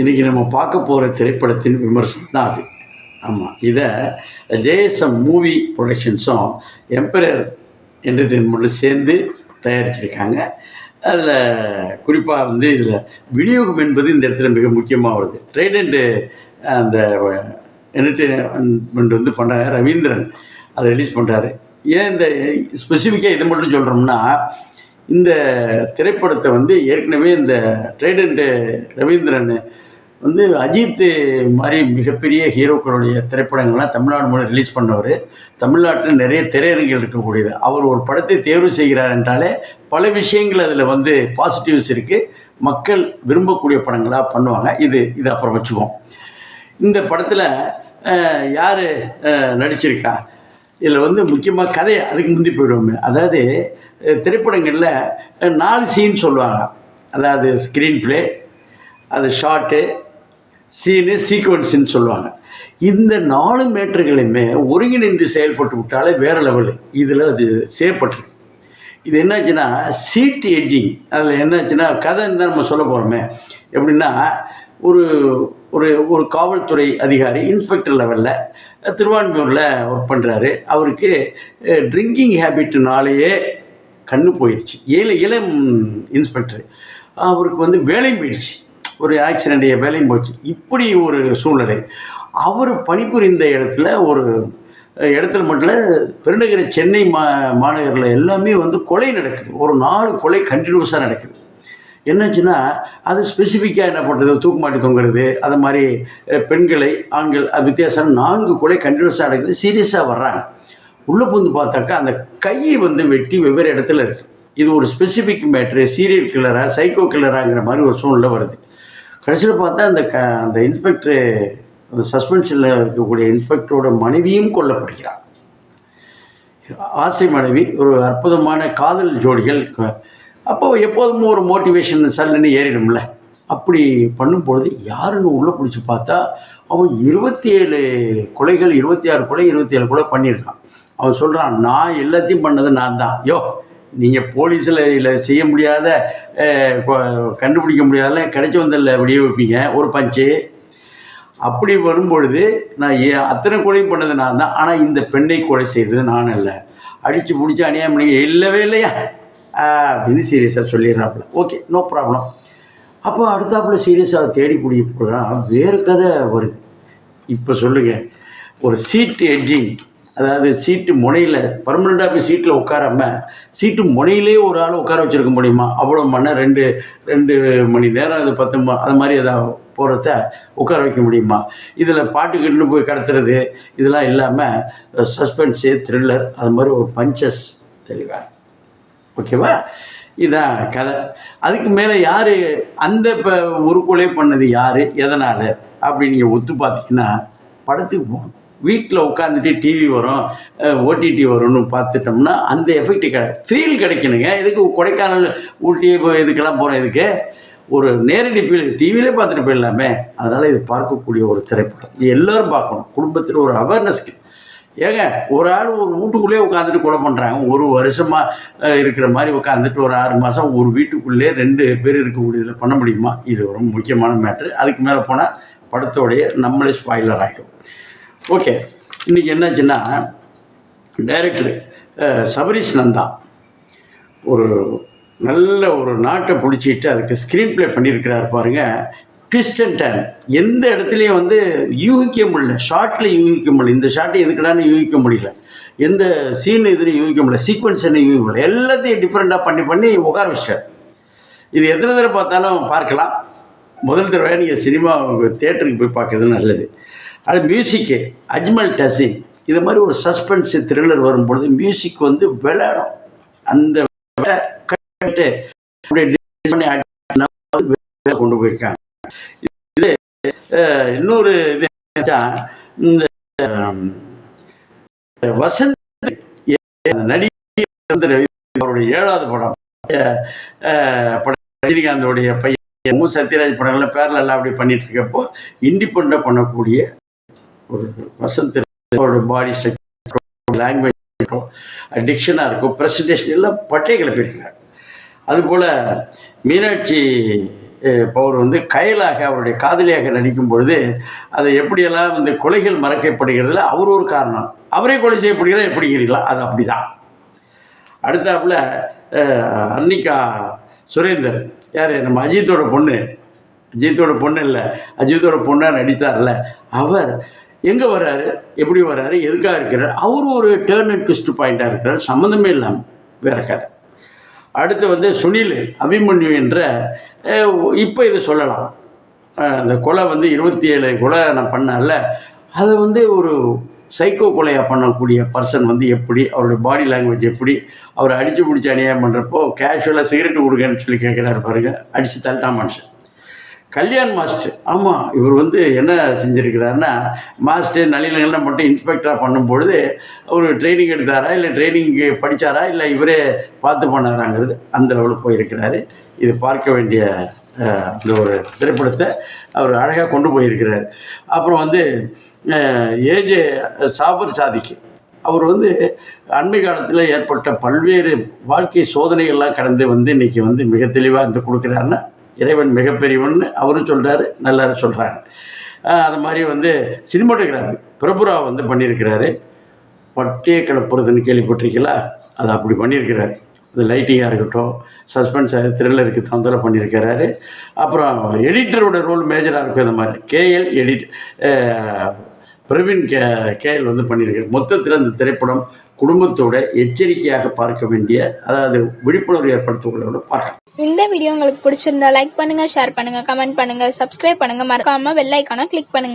இன்றைக்கி நம்ம பார்க்க போகிற திரைப்படத்தின் விமர்சனம் தான் அது. ஆமாம் இதை ஜேஎஸ்எம் மூவி ப்ரொடக்ஷன்ஸும் எம்பரர் என்டர்டெயின்மெண்ட்டும் சேர்ந்து தயாரிச்சிருக்காங்க. அதில் குறிப்பாக வந்து இதில் விநியோகம் என்பது இந்த இடத்துல மிக முக்கியமாக வருது. ட்ரைடண்ட்டு அந்த என்டர்டெயின்மெண்ட் வந்து பண்ணுறாங்க ரவீந்திரன். அதை ரிலீஸ் பண்ணுறாரு ஏன் இந்த ஸ்பெசிஃபிக்காக இதை மட்டும் சொல்கிறோம்னா இந்த திரைப்படத்தை வந்து ஏற்கனவே இந்த ட்ரைடண்ட்டு ரவீந்திரன் வந்து அஜித் மாதிரி மிகப்பெரிய ஹீரோக்களுடைய திரைப்படங்கள்லாம் தமிழ்நாடு மூலம் ரிலீஸ் பண்ணவர். தமிழ்நாட்டில் நிறைய திரையரங்குகள் இருக்கக்கூடியது. அவர் ஒரு படத்தை தேர்வு செய்கிறார் என்றாலே பல விஷயங்கள் அதில் வந்து பாசிட்டிவ்ஸ் இருக்குது மக்கள் விரும்பக்கூடிய படங்களாக பண்ணுவாங்க. இது இது அப்புறம் வச்சுக்குவோம். இந்த படத்தில் யார் நடிச்சிருக்கா? இதில் வந்து முக்கியமாக கதையை அதுக்கு முந்தி போயிடுவோமே. அதாவது திரைப்படங்களில் நாலு சீன் சொல்லுவாங்க. அதாவது ஸ்க்ரீன் ப்ளே அது ஷார்ட்டு சீனு சீக்வன்ஸுன்னு சொல்லுவாங்க. இந்த நாலு மேட்டர்களையுமே ஒருங்கிணைந்து செயல்பட்டு விட்டாலே வேறு லெவலு இதில் அது செயற்பட்டுருக்கு இது என்னாச்சுன்னா சீட் எட்ஜிங் அதில் என்னாச்சுன்னா கதைன்னு தான் நம்ம சொல்ல போகிறோமே எப்படின்னா ஒரு ஒரு ஒரு காவல்துறை அதிகாரி இன்ஸ்பெக்டர் லெவலில் திருவான்மையூரில் ஒர்க் பண்ணுறாரு அவருக்கு ட்ரிங்கிங் ஹேபிட்னாலேயே கண்ணு போயிடுச்சு ஏழு இளம் இன்ஸ்பெக்டர் அவருக்கு வந்து வேலையும் போயிடுச்சு. ஒரு ஆக்சிடெண்ட் வேலையும் போச்சு. இப்படி ஒரு சூழ்நிலை. அவர் பணிபுரிந்த இடத்துல ஒரு இடத்துல மட்டும் இல்லை பெருநகர சென்னை மா மாநகரில் எல்லாமே வந்து கொலை நடக்குது. ஒரு நாலு கொலை கண்டினியூஸாக நடக்குது. என்னாச்சுன்னா அது ஸ்பெசிஃபிக்காக என்ன பண்ணுறது தூக்கு மாட்டி தொங்குறது அது மாதிரி பெண்களை ஆண்கள் வித்தியாசம் நான்கு கொலை கண்டினியூஸாக நடக்குது சீரியஸாக வர்றாங்க. உள்ளே புகுந்து பார்த்தாக்கா அந்த கையை வந்து வெட்டி வெவ்வேறு இடத்துல இருக்குது இது ஒரு ஸ்பெசிஃபிக் மேட்ரு சீரியல் கில்லரா சைக்கோ கில்லராங்கிற மாதிரி ஒரு சூழ்நிலை வருது. கடைசியில் பார்த்தா அந்த க அந்த இன்ஸ்பெக்டரு அந்த சஸ்பென்ஷனில் இருக்கக்கூடிய இன்ஸ்பெக்டரோட மனைவியும் கொல்லப்படுகிறார் ஆசை மனைவி ஒரு அற்புதமான காதல் ஜோடிகள் அப்போ எப்போதும் ஒரு மோட்டிவேஷன் சல்லுன்னு ஏறிடும்ல. அப்படி பண்ணும்பொழுது யாருன்னு உள்ளே பிடிச்சி பார்த்தா அவன் இருபத்தி ஏழு கொலைகள் இருபத்தி ஆறு கொலை இருபத்தி ஏழு கொலை பண்ணியிருக்கான். அவன் சொல்கிறான் நான் எல்லாத்தையும் பண்ணது நான் தான். யோ நீங்கள் போலீஸில் இல்லை செய்ய முடியாத கண்டுபிடிக்க முடியாத கிடைச்சி வந்தல விடிய வைப்பீங்க. ஒரு பஞ்சு. அப்படி வரும்பொழுது நான் ஏ அத்தனை கொலையும் பண்ணது நான் தான். ஆனால் இந்த பெண்ணை கொலை செய்தது நான் இல்லை அடித்து பிடிச்சி அநியாயம் பண்ணி இல்லவே இல்லையா? அப்படின்னு சீரியஸாக சொல்லிடுறாப்புல. ஓகே நோ ப்ராப்ளம் அப்போ அடுத்தாப்புல சீரியஸாக தேடி பிடிக்க போகிறான் வேறு கதை வருது. இப்போ சொல்லுங்கள் ஒரு சீட்டு எட்ஜிங் அதாவது சீட்டு முனையில் பர்மனெண்ட்டாக போய் சீட்டில் உட்காராம சீட்டு முனையிலே ஒரு ஆள் உட்கார வச்சுருக்க முடியுமா? அவ்வளோ மணி ரெண்டு ரெண்டு மணி நேரம் அது பத்து அது மாதிரி ஏதாவது போகிறத உட்கார வைக்க முடியுமா? இதில் பாட்டு கிட்டு போய் கடத்துறது இதெல்லாம் இல்லாமல் சஸ்பென்ஸு த்ரில்லர் அது மாதிரி ஒரு பஞ்சஸ் தெளிவாக ஓகேவா? இதான் கதை. அதுக்கு மேலே யார் அந்த இப்போ ஒரு கொலை பண்ணது யார் எதனால் அப்படி நீங்கள் ஒத்து பார்த்தீங்கன்னா படத்துக்கு போகணும் வீட்டில் உட்காந்துட்டு டிவி வரும் ஓடிடி வரும்னு பார்த்துட்டோம்னா அந்த எஃபெக்ட் கிடை ஃபீல் கிடைக்கணுங்க. இதுக்கு கொடைக்கானல் ஊட்டி இதுக்கெல்லாம் போகிறோம் இதுக்கு ஒரு நேரடி ஃபீல் டிவிலே பார்த்துட்டு போயிடலாமே. அதனால் இது பார்க்கக்கூடிய ஒரு திரைப்படம். எல்லோரும் பார்க்கணும். குடும்பத்தில் ஒரு அவேர்னஸ்க்கு ஏங்க ஒரு ஆள் ஒரு வீட்டுக்குள்ளேயே உட்காந்துட்டு கொலை பண்ணுறாங்க ஒரு வருஷமாக இருக்கிற மாதிரி உட்காந்துட்டு ஒரு ஆறு மாதம் ஒரு வீட்டுக்குள்ளே ரெண்டு பேர் இருக்கக்கூடியதில் பண்ண முடியுமா? இது ரொம்ப முக்கியமான மேட்ரு. அதுக்கு மேலே போனால் படத்தோடைய நம்மளே ஸ்பாயிலர் ஆகிடும் ஓகே இன்றைக்கி என்னாச்சுன்னா டைரக்டர் சபரிஷ் நந்தா ஒரு நல்ல ஒரு நாட்டை பிடிச்சிட்டு அதுக்கு ஸ்க்ரீன் ப்ளே பண்ணியிருக்கிறார் பாருங்கள் ட்விஸ்ட் அண்ட் எந்த இடத்துலையும் வந்து யூகிக்க முடியல ஷார்ட்டில் யூகிக்க முடியல இந்த ஷார்ட்டை எதுக்கடான்னு யூகிக்க முடியல எந்த சீன் எதுன்னு யூகிக்க முடியல சீக்வன்ஸ் என்ன யூகிக்க முடியல எல்லாத்தையும் டிஃப்ரெண்ட்டாக பண்ணி பண்ணி உட்கார வச்சிட்டார் இது எத்தனை தடவை பார்த்தாலும் பார்க்கலாம் முதல் தடவை நீங்கள் சினிமா தேட்டருக்கு போய் பார்க்குறது நல்லது அது மியூசிக்கு அஜ்மல் டசின் இது மாதிரி ஒரு சஸ்பென்ஸ் த்ரில்லர் வரும்பொழுது மியூசிக் வந்து விளையாடும் அந்த கட்டு அப்படியே கொண்டு போயிருக்காங்க இன்னொரு இது இந்த வசந்த் நடிகர் அவருடைய ஏழாவது படம். படம் ரஜினிகாந்தோடைய பையன் மு. சத்யராஜ் படங்கள்லாம் பேரில் எல்லாம் அப்படி பண்ணிட்டு இருக்கப்போ இண்டிபெண்டாக பண்ணக்கூடிய ஒரு வசந்த் அவரோட பாடி ஸ்ட்ரக்சர் லாங்குவேஜ் இருக்கும் டிக்ஷனாக இருக்கும் ப்ரெசன்டேஷன் எல்லாம் பட்டை கிளப்பியிருக்கிறார் அதுபோல் மீனாட்சி பவர் வந்து கயலாக அவருடைய காதலியாக நடிக்கும் பொழுது அதை எப்படியெல்லாம் வந்து கொலைகள் மறக்கப்படுகிறதுல அவர் ஒரு காரணம். அவரே கொலை செய்யப்படுகிறார் எப்படிங்கிறீங்களா அது அப்படிதான். அடுத்தாப்புல அன்னிக்கா அன்னிகா சுரேந்தர். யார்? நம்ம அஜித்தோட பொண்ணு. அஜித்தோட பொண்ணு இல்லை. அஜித்தோட பொண்ணாக நடித்தார்ல. அவர் எங்கே வர்றாரு? எப்படி வர்றாரு? எதுக்காக இருக்கிறார்? அவர் ஒரு டேர்ன் அண்ட் ட்விஸ்ட் பாயிண்ட்டாக இருக்கிறார். சம்மந்தமே இல்லாமல் வேற கதை. அடுத்து வந்து சுனில் அபிமன்யு என்ற இப்போ இதை சொல்லலாம். அந்த கொலை வந்து இருபத்தி ஏழு கொலை நான் பண்ணல அதை வந்து ஒரு சைக்கோ கொலையாக பண்ணக்கூடிய பர்சன் வந்து எப்படி அவருடைய பாடி லாங்குவேஜ் எப்படி அவரை அடித்து பிடிச்சி அநியாயம் பண்ணுறப்போ கேஷுவலாக சிகரெட் கொடுக்கன்னு சொல்லி கேட்குறாரு பாருங்க அடித்து தள்ளிட்டான் மனுஷன். கல்யாண் மாஸ்டர். ஆமாம் இவர் வந்து என்ன செஞ்சுருக்கிறாருன்னா மாஸ்டர் நளினங்கள்லாம் மட்டும் இன்ஸ்பெக்டராக பண்ணும்பொழுது அவர் ட்ரைனிங் எடுத்தாரா இல்லை ட்ரைனிங்க்கு படித்தாரா இல்லை இவரே பார்த்து பண்ணாராங்கிறது அந்த லெவலில் போயிருக்கிறாரு. இது பார்க்க வேண்டிய அந்த ஒரு திரைப்படத்தை அவர் அழகாக கொண்டு போயிருக்கிறார். அப்புறம் வந்து ஏஜே சாபர் சாதிக்கு. அவர் வந்து அண்மை காலத்தில் ஏற்பட்ட பல்வேறு வாழ்க்கை சோதனைகள்லாம் கடந்து வந்து இன்றைக்கி வந்து மிக தெளிவாக இருந்து கொடுக்குறாருன்னா இறைவன் மிகப்பெரியவன்னு அவரும் சொல்கிறாரு நல்லா சொல்கிறாங்க அது மாதிரி வந்து சினிமாட்டோகிராஃபி பிரபுரா வந்து பண்ணியிருக்கிறாரு. பட்டே கிளப்புறதுன்னு கேள்விப்பட்டிருக்கீங்களா? அது அப்படி பண்ணியிருக்கிறாரு. அது லைட்டிங்காக இருக்கட்டும் சஸ்பென்ஸாக த்ரில்லருக்கு தந்திரம் பண்ணியிருக்கிறாரு. அப்புறம் எடிட்டரோட ரோல் மேஜராக இருக்கும் இந்த மாதிரி. KL edit Praveen K KL வந்து பண்ணியிருக்காரு. மொத்தத்தில் இந்த திரைப்படம் குடும்பத்தோட எச்சரிக்கையாக பார்க்க வேண்டிய அதாவது விழிப்புணர்வு ஏற்படுத்தக்கூட பார்க்கலாம். இந்த வீடியோ உங்களுக்கு பிடிச்சிருந்தா லைக் பண்ணுங்க ஷேர் பண்ணுங்க கமெண்ட் பண்ணுங்க சப்ஸ்கிரைப் பண்ணுங்க. மறக்காம வெள்ளைக்கான கிளிக் பண்ணுங்க.